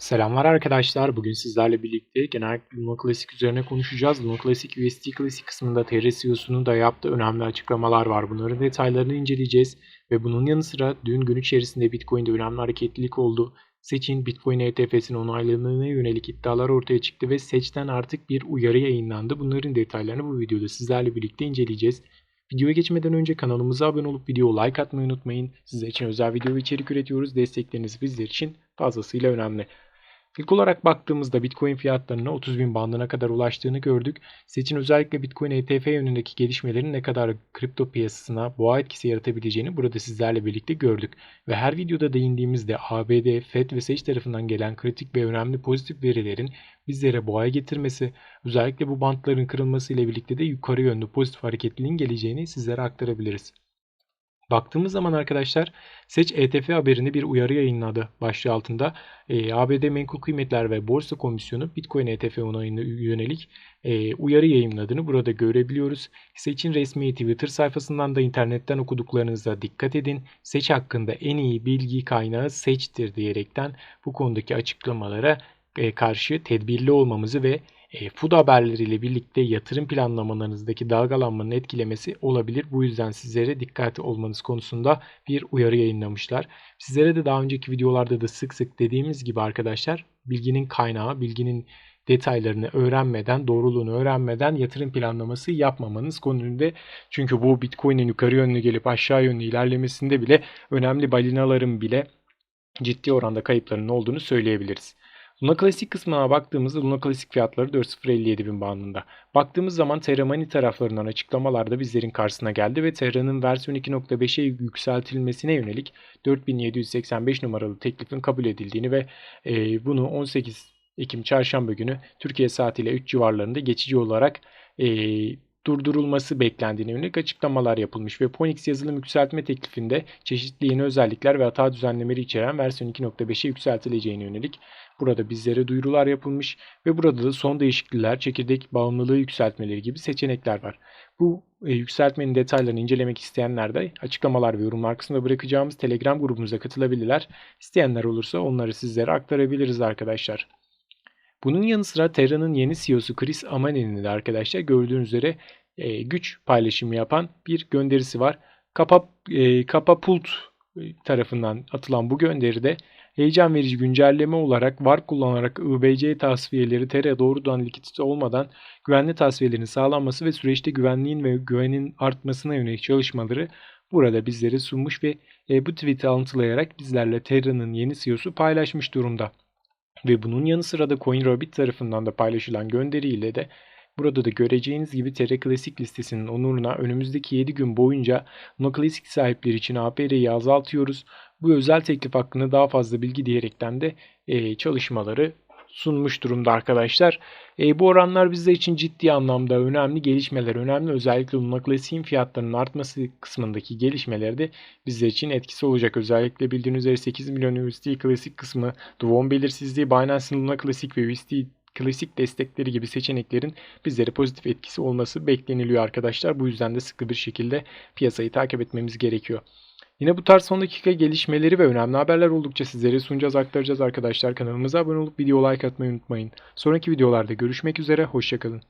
Selamlar arkadaşlar. Bugün sizlerle birlikte genellikle Luna Classic üzerine konuşacağız. Luna Classic USD Classic kısmında TR CEO'sunun da yaptığı önemli açıklamalar var. Bunların detaylarını inceleyeceğiz. Ve bunun yanı sıra dün gün içerisinde Bitcoin'de önemli hareketlilik oldu. Seçin Bitcoin ETF'sinin onaylanığına yönelik iddialar ortaya çıktı ve Seç'ten artık bir uyarı yayınlandı. Bunların detaylarını bu videoda sizlerle birlikte inceleyeceğiz. Videoya geçmeden önce kanalımıza abone olup video like atmayı unutmayın. Sizler için özel video ve içerik üretiyoruz. Destekleriniz bizler için fazlasıyla önemli. İlk olarak baktığımızda Bitcoin fiyatlarına 30 bin bandına kadar ulaştığını gördük. Seçin özellikle Bitcoin ETF yönündeki gelişmelerin ne kadar kripto piyasasına boğa etkisi yaratabileceğini burada sizlerle birlikte gördük. Ve her videoda değindiğimizde ABD, FED ve Seç tarafından gelen kritik ve önemli pozitif verilerin bizlere boğa getirmesi, özellikle bu bantların kırılması ile birlikte de yukarı yönlü pozitif hareketliliğin geleceğini sizlere aktarabiliriz. Baktığımız zaman arkadaşlar Seç ETF haberini bir uyarı yayınladı başlığı altında. E, ABD Menkul Kıymetler ve Borsa Komisyonu Bitcoin ETF onayına yönelik e, uyarı yayınladığını burada görebiliyoruz. Seç'in resmi Twitter sayfasından da internetten okuduklarınıza dikkat edin. Seç hakkında en iyi bilgi kaynağı Seç'tir diyerekten bu konudaki açıklamalara e, karşı tedbirli olmamızı ve e, food haberleriyle birlikte yatırım planlamalarınızdaki dalgalanmanın etkilemesi olabilir. Bu yüzden sizlere dikkatli olmanız konusunda bir uyarı yayınlamışlar. Sizlere de daha önceki videolarda da sık sık dediğimiz gibi arkadaşlar bilginin kaynağı, bilginin detaylarını öğrenmeden, doğruluğunu öğrenmeden yatırım planlaması yapmamanız konusunda. Çünkü bu Bitcoin'in yukarı yönlü gelip aşağı yönlü ilerlemesinde bile önemli balinaların bile ciddi oranda kayıplarının olduğunu söyleyebiliriz. Luna Classic kısmına baktığımızda Luna Classic fiyatları 4057 bin bandında. Baktığımız zaman Terra Money taraflarından açıklamalar da bizlerin karşısına geldi ve Terra'nın versiyon 2.5'e yükseltilmesine yönelik 4785 numaralı teklifin kabul edildiğini ve e, bunu 18 Ekim çarşamba günü Türkiye saatiyle 3 civarlarında geçici olarak e, durdurulması beklendiğine yönelik açıklamalar yapılmış ve Ponix yazılım yükseltme teklifinde çeşitli yeni özellikler ve hata düzenlemeleri içeren versiyon 2.5'e yükseltileceğine yönelik burada bizlere duyurular yapılmış ve burada da son değişiklikler, çekirdek bağımlılığı yükseltmeleri gibi seçenekler var. Bu e, yükseltmenin detaylarını incelemek isteyenler de açıklamalar ve yorumlar kısmında bırakacağımız Telegram grubumuza katılabilirler. İsteyenler olursa onları sizlere aktarabiliriz arkadaşlar. Bunun yanı sıra Terra'nın yeni CEO'su Chris Amane'nin de arkadaşlar gördüğünüz üzere e, güç paylaşımı yapan bir gönderisi var. Kapa, e, Kapapult e, tarafından atılan bu gönderide heyecan verici güncelleme olarak var kullanarak IBC tasfiyeleri Terra doğrudan likidite olmadan güvenli tasfiyelerin sağlanması ve süreçte güvenliğin ve güvenin artmasına yönelik çalışmaları burada bizlere sunmuş ve e, bu tweet'i alıntılayarak bizlerle Terra'nın yeni CEO'su paylaşmış durumda. Ve bunun yanı sıra da CoinRabbit tarafından da paylaşılan gönderiyle de Burada da göreceğiniz gibi Terra Classic listesinin onuruna önümüzdeki 7 gün boyunca No Classic sahipleri için APR'yi azaltıyoruz. Bu özel teklif hakkında daha fazla bilgi diyerekten de çalışmaları sunmuş durumda arkadaşlar. E, bu oranlar bizler için ciddi anlamda önemli gelişmeler, önemli özellikle Luna fiyatlarının artması kısmındaki gelişmeleri de bizler için etkisi olacak. Özellikle bildiğiniz üzere 8 milyon USD Classic kısmı, Duvon belirsizliği, Binance'ın Luna Classic ve USD klasik destekleri gibi seçeneklerin bizlere pozitif etkisi olması bekleniliyor arkadaşlar. Bu yüzden de sıkı bir şekilde piyasayı takip etmemiz gerekiyor. Yine bu tarz son dakika gelişmeleri ve önemli haberler oldukça sizlere sunacağız, aktaracağız arkadaşlar. Kanalımıza abone olup video like atmayı unutmayın. Sonraki videolarda görüşmek üzere, hoşçakalın.